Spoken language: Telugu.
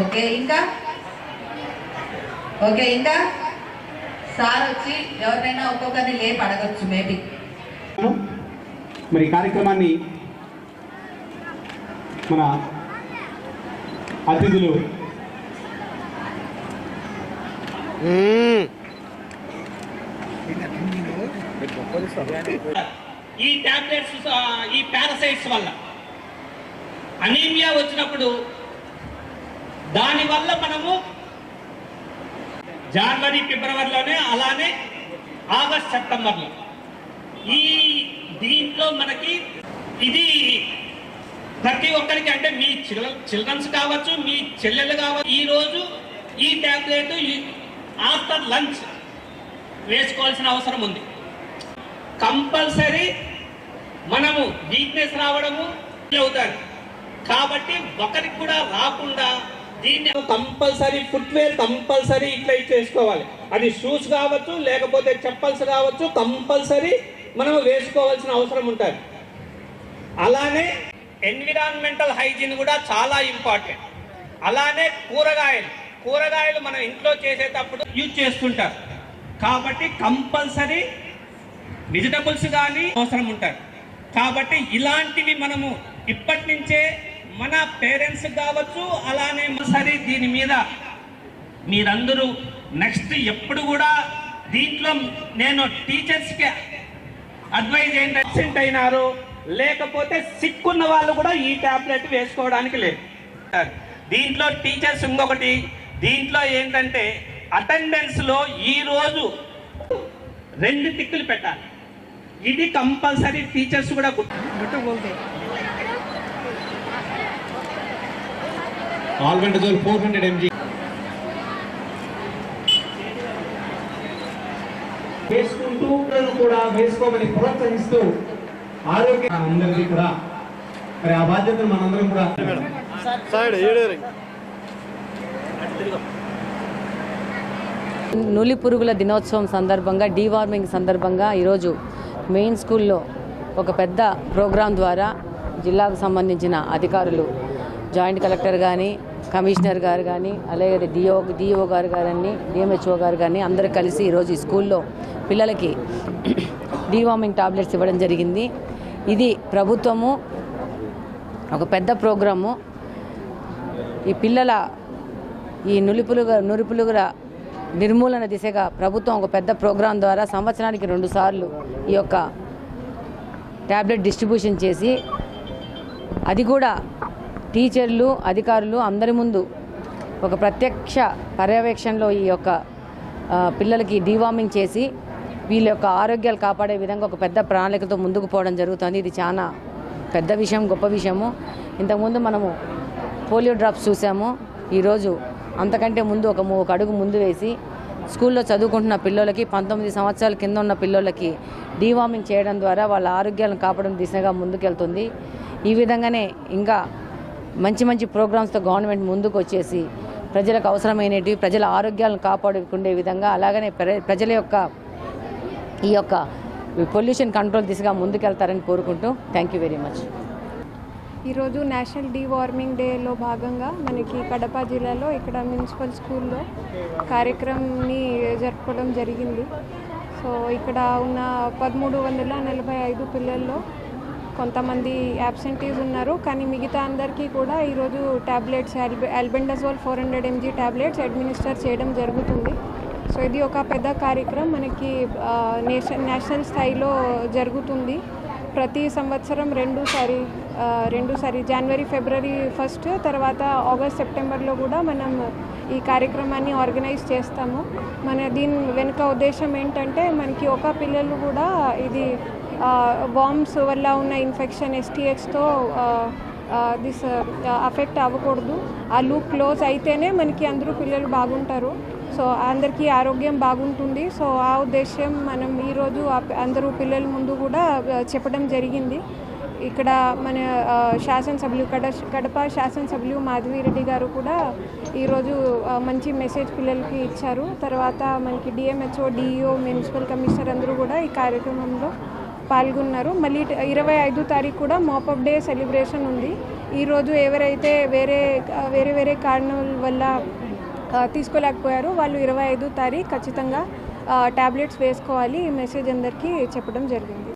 ఓకే ఇంకా? సార్ వచ్చి ఎవరినైనా ఒక్కొక్కరిని లేపి అడగచ్చు మేబీ. మరి ఈ కార్యక్రమాన్ని మన అతిథులు ఈ టాబ్లెట్స్ ఈ పారసైట్స్ వల్ల అనీమియా వచ్చినప్పుడు దానివల్ల మనము జనవరి ఫిబ్రవరిలోనే అలానే ఆగస్ట్ సెప్టెంబర్లో. ఈ దీంట్లో మనకి ఇది ప్రతి ఒక్కరికి అంటే మీ చిల్ చిల్డ్రన్స్ కావచ్చు మీ చెల్లెలు కావచ్చు ఈ రోజు ఈ టాబ్లెట్ ఆఫ్టర్ లంచ్ వేసుకోవాల్సిన అవసరం ఉంది. కంపల్సరీ మనము వీక్నెస్ రావడము అవుతారు కాబట్టి ఒకరికి కూడా రాకుండా దీన్ని కంపల్సరీ ఫుట్వేర్ కంపల్సరీ ఇట్లా చేసుకోవాలి అది షూస్ కావచ్చు లేకపోతే చెప్పల్స్ కావచ్చు కంపల్సరీ మనం వేసుకోవాల్సిన అవసరం ఉంటుంది. అలానే ఎన్విరాన్మెంటల్ హైజీన్ కూడా చాలా ఇంపార్టెంట్. అలానే కూరగాయలు. కూరగాయలు మనం ఇంట్లో చేసేటప్పుడు యూజ్ చేస్తుంటారు. కాబట్టి కంపల్సరీ వెజిటబుల్స్ కానీ అవసరం ఉంటారు కాబట్టి ఇలాంటివి మనము ఇప్పటి నుంచే మన పేరెంట్స్ కావచ్చు అలానే సరే దీని మీద మీరందరూ నెక్స్ట్ ఎప్పుడు కూడా దీంట్లో నేను టీచర్స్కి అడ్వైజ్ ఏంటి అబ్సెంట్ అయినారు లేకపోతే సిక్కున్న వాళ్ళు కూడా ఈ టాబ్లెట్ వేసుకోవడానికి లేదు. దీంట్లో టీచర్స్ ఇంకొకటి దీంట్లో ఏంటంటే అటెండెన్స్లో ఈరోజు రెండు టిక్కులు పెట్టాలి. ఇది కంపల్సరీ టీచర్స్ కూడా ఆల్బెండజోల్ ఫోర్ హండ్రెడ్ ఎంజీ. వేసుకుంటూ కూడా వేసుకోమని ప్రోత్సహిస్తూ ఆరోగ్య అందరికీ కూడా. మరి ఆ బాధ్యతను మనందరం కూడా నులి పురుగుల దినోత్సవం సందర్భంగా డీవార్మింగ్ సందర్భంగా ఈరోజు మెయిన్ స్కూల్లో ఒక పెద్ద ప్రోగ్రాం ద్వారా జిల్లాకు సంబంధించిన అధికారులు జాయింట్ కలెక్టర్ కానీ కమిషనర్ గారు కానీ అలాగే డిఓ డిఓ గారు కానీ డిఎంహెచ్ఓ గారు కానీ అందరూ కలిసి ఈరోజు ఈ స్కూల్లో పిల్లలకి డీవార్మింగ్ టాబ్లెట్స్ ఇవ్వడం జరిగింది. ఇది ప్రభుత్వము ఒక పెద్ద ప్రోగ్రాము. ఈ పిల్లల ఈ నులిపులుగ నురుపులుగుల నిర్మూలన దిశగా ప్రభుత్వం ఒక పెద్ద ప్రోగ్రాం ద్వారా సంవత్సరానికి రెండు సార్లు ఈ యొక్క ట్యాబ్లెట్ డిస్ట్రిబ్యూషన్ చేసి అది కూడా టీచర్లు అధికారులు అందరి ముందు ఒక ప్రత్యక్ష పర్యవేక్షణలో ఈ యొక్క పిల్లలకి డీవార్మింగ్ చేసి వీళ్ళ యొక్క ఆరోగ్యాలు కాపాడే విధంగా ఒక పెద్ద ప్రణాళికతో ముందుకు పోవడం జరుగుతుంది. ఇది చాలా పెద్ద విషయం గొప్ప విషయము. ఇంతకుముందు మనము పోలియో డ్రాప్స్ చూసాము. ఈరోజు అంతకంటే ముందు ఒక ఒక అడుగు ముందు వేసి స్కూల్లో చదువుకుంటున్న పిల్లలకి పంతొమ్మిది సంవత్సరాల కింద ఉన్న పిల్లలకి డీవార్మింగ్ చేయడం ద్వారా వాళ్ళ ఆరోగ్యాలను కాపాడడం దిశగా ముందుకెళ్తుంది. ఈ విధంగానే ఇంకా మంచి మంచి ప్రోగ్రామ్స్తో గవర్నమెంట్ ముందుకు వచ్చేసి ప్రజలకు అవసరమైనవి ప్రజల ఆరోగ్యాలను కాపాడుకునే విధంగా అలాగనే ప్ర- ప్రజల యొక్క ఈ యొక్క పొల్యూషన్ కంట్రోల్ దిశగా ముందుకెళ్తారని కోరుకుంటూ థ్యాంక్ యూ వెరీ మచ్. ఈరోజు నేషనల్ డీవార్మింగ్ డేలో భాగంగా మనకి కడప జిల్లాలో ఇక్కడ మున్సిపల్ స్కూల్లో కార్యక్రమాన్ని జరుపుకోవడం జరిగింది. సో ఇక్కడ ఉన్న పదమూడు వందల నలభై ఐదు పిల్లల్లో కొంతమంది యాబ్సెంటీస్ ఉన్నారు. కానీ మిగతా అందరికీ కూడా ఈరోజు tablets albendazole four hundred mg tablets administer చేయడం జరుగుతుంది. సో ఇది ఒక పెద్ద కార్యక్రమం. మనకి నేషన్ నేషనల్ స్థాయిలో జరుగుతుంది. ప్రతి సంవత్సరం రెండుసారి రెండుసారి జనవరి ఫిబ్రవరి ఫస్ట్ తర్వాత ఆగస్ట్ సెప్టెంబర్లో కూడా మనం ఈ కార్యక్రమాన్ని ఆర్గనైజ్ చేస్తాము. మన దీని వెనుక ఉద్దేశం ఏంటంటే మనకి ఒక పిల్లలు కూడా ఇది వామ్స్ వల్ల ఉన్న ఇన్ఫెక్షన్ ఎస్టీఎక్స్తో దిస్ అఫెక్ట్ అవ్వకూడదు. ఆ లూప్ క్లోజ్ అయితేనే మనకి అందరూ పిల్లలు బాగుంటారు. సో అందరికీ ఆరోగ్యం బాగుంటుంది. సో ఆ ఉద్దేశం మనం ఈరోజు అందరూ పిల్లల ముందు కూడా చెప్పడం జరిగింది. ఇక్కడ మన శాసనసభ్యులు కడ కడప శాసనసభ్యులు మాధవిరెడ్డి గారు కూడా ఈరోజు మంచి మెసేజ్ పిల్లలకి ఇచ్చారు. తర్వాత మనకి డిఎంహెచ్ఓ డిఈఓ మున్సిపల్ కమిషనర్ అందరూ కూడా ఈ కార్యక్రమంలో పాల్గొన్నారు. మళ్ళీ ఇరవై ఐదు తారీఖు కూడా మాపప్ డే సెలబ్రేషన్ ఉంది. ఈరోజు ఎవరైతే వేరే వేరే వేరే కారణాల వల్ల తీసుకోలేకపోయారో వాళ్ళు ఇరవై ఐదు తారీఖు ఖచ్చితంగా ట్యాబ్లెట్స్ వేసుకోవాలి. ఈ మెసేజ్ అందరికీ చెప్పడం జరిగింది.